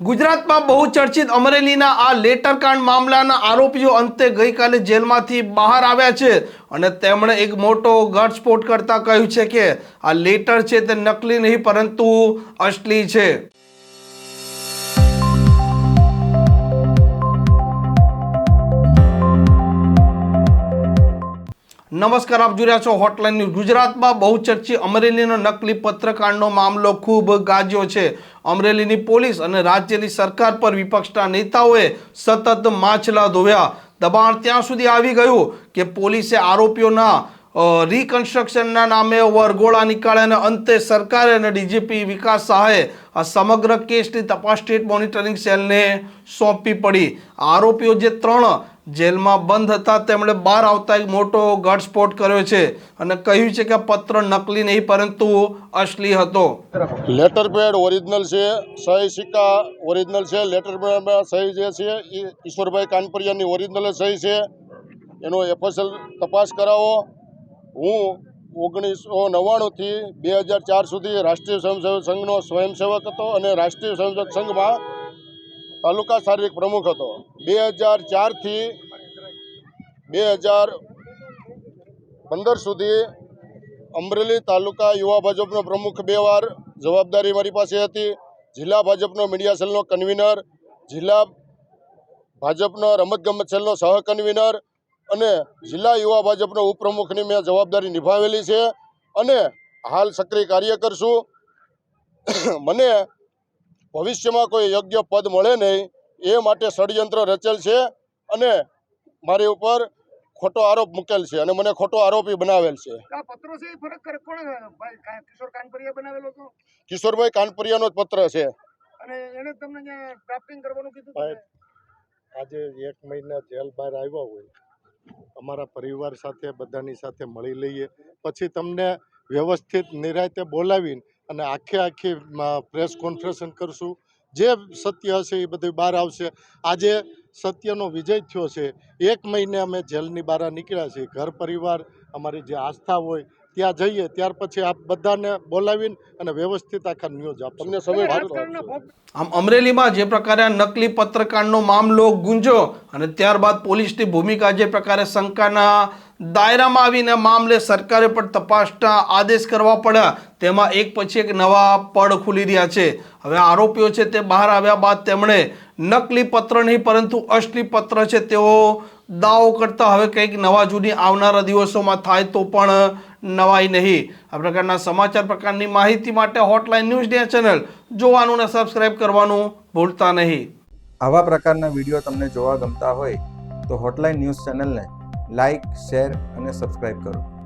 ગુજરાતમાં બહુ ચર્ચિત અમરેલીના આ લેટરકાંડ મામલાના આરોપીઓ અંતે ગઈકાલે જેલમાંથી બહાર આવ્યા છે. અને તેમણે એક મોટો ઘટસ્ફોટ કરતા કહ્યું છે કે આ લેટર છે તે નકલી નહીં, પરંતુ અસલી છે. નમસ્કાર, આપ જોઈ રહ્યા છો હોટલાઇન ન્યૂઝ ગુજરાતમાં બહુ ચર્ચિત અમરેલીનો નકલી પત્રકાંડનો મામલો ખૂબ ગાજ્યો છે. અમરેલીની પોલીસ અને રાજ્યની સરકાર પર વિપક્ષના નેતાઓએ સતત માછલા ધોવ્યા. દબાણ ત્યાં સુધી આવી ગયું કે પોલીસે આરોપીઓના રિકન્સ્ટ્રક્શનના નામે વરઘોડા નીકાળે અને અંતે સરકારે અને ડીજીપી વિકાસ સહાયે આ સમગ્ર કેસની તપાસ સ્ટેટ મોનિટરિંગ સેલને સોંપી પડી. આરોપીઓ જે ત્રણ જેલમાં બંધ હતા, તેમણે બહાર આવતા એક મોટો ગટસ્ફોટ કર્યો છે અને કહ્યું છે કે પત્ર નકલી નહીં, પરંતુ અસલી હતો. લેટર પેડ ઓરિજિનલ છે, સહી સિક્કા ઓરિજિનલ છે, લેટર પેડમાં સહી જે છે એ ઈશ્વરભાઈ કાનપરિયાની ઓરિજિનલ સહી છે. એનો એફએસએલ તપાસ કરાવો. હું ઓગણીસો નવ્વાણુંથી બે હજાર ચાર સુધી રાષ્ટ્રીય સ્વયંસેવક સંઘનો સ્વયંસેવક હતો અને રાષ્ટ્રીય સ્વયંસેવક સંઘમાં તાલુકા શારીરિક પ્રમુખ હતો. બે હજાર ચારથી બે હજાર પંદર સુધી અમરેલી તાલુકા યુવા ભાજપનો પ્રમુખ બે વાર જવાબદારી મારી પાસે હતી. જિલ્લા ભાજપનો મીડિયા સેલનો કન્વીનર જિલ્લા ભાજપનો રમતગમત સેલનો સહ કન્વીનર અને જિલ્લા યુવા ભાજપનો ઉપપ્રમુખની મેં જવાબદારી નિભાવેલી છે અને હાલ સક્રિય કાર્ય કરશું. મને ભવિષ્યમાં કોઈ યોગ્ય પદ મળે નહીં એ માટે ષડયંત્ર રચેલ છે અને મારી ઉપર ખોટો આરોપ મૂકેલ છે અને મને ખોટો આરોપી બનાવેલ છે. આ પત્રો છે એ ફરક કરે કોણે ભાઈ કા- કિશોર કાનપરિયા બનાવેલો હતો? કિશોરભાઈ કાનપુરિયાનો જ પત્ર છે. આજે એક મહિના જેલ બહાર આવ્યા હોય. અમારા પરિવાર સાથે, બધાની સાથે મળી લઈએ. પછી તમને વ્યવસ્થિત નિરાયતે બોલાવીને અને આખે આખી પ્રેસ કોન્ફરન્સ કરશું. જે સત્ય હશે એ બધું બહાર આવશે. આજે સત્યનો વિજય થયો છે. એક મહિને અમે જેલની બહાર નીકળ્યા છીએ. ઘર પરિવાર અમારી જે આસ્થા હોય ત્યાં જઈએ ત્યાર પછી આપ બધાને બોલાવીને અને વ્યવસ્થિત આખા ન્યૂઝ આપ તમને સમય આમ અમરેલીમાં જે પ્રકારે નકલી પત્રકારનો મામલો ગુંજો અને ત્યારબાદ પોલીસની ભૂમિકા જે પ્રકારે શંકાના દાયરામાં આવીને મામલે સરકારે પણ તપાસના આદેશ કરવા પડ્યા તેમાં એક પછી એક નવા પડ ખુલી રહ્યા છે. હવે આરોપીઓ છે તે બહાર આવ્યા બાદ તેમણે નકલી પત્ર નહીં પરંતુ અસલી પત્ર છે તેઓ દાવો કરતા હવે કંઈક નવા જૂની આવનારા દિવસોમાં થાય તો પણ નવાઈ નહીં. આ પ્રકારના સમાચાર પ્રકારની માહિતી માટે હોટલાઇન ન્યૂઝ ડે ચેનલ જોવાનું અને સબસ્ક્રાઇબ કરવાનું ભૂલતા નહીં. આવા પ્રકારના વીડિયો તમને જોવા ગમતા હોય તો હોટલાઇન ન્યૂઝ ચેનલને લાઇક શેર અને સબસ્ક્રાઇબ કરો.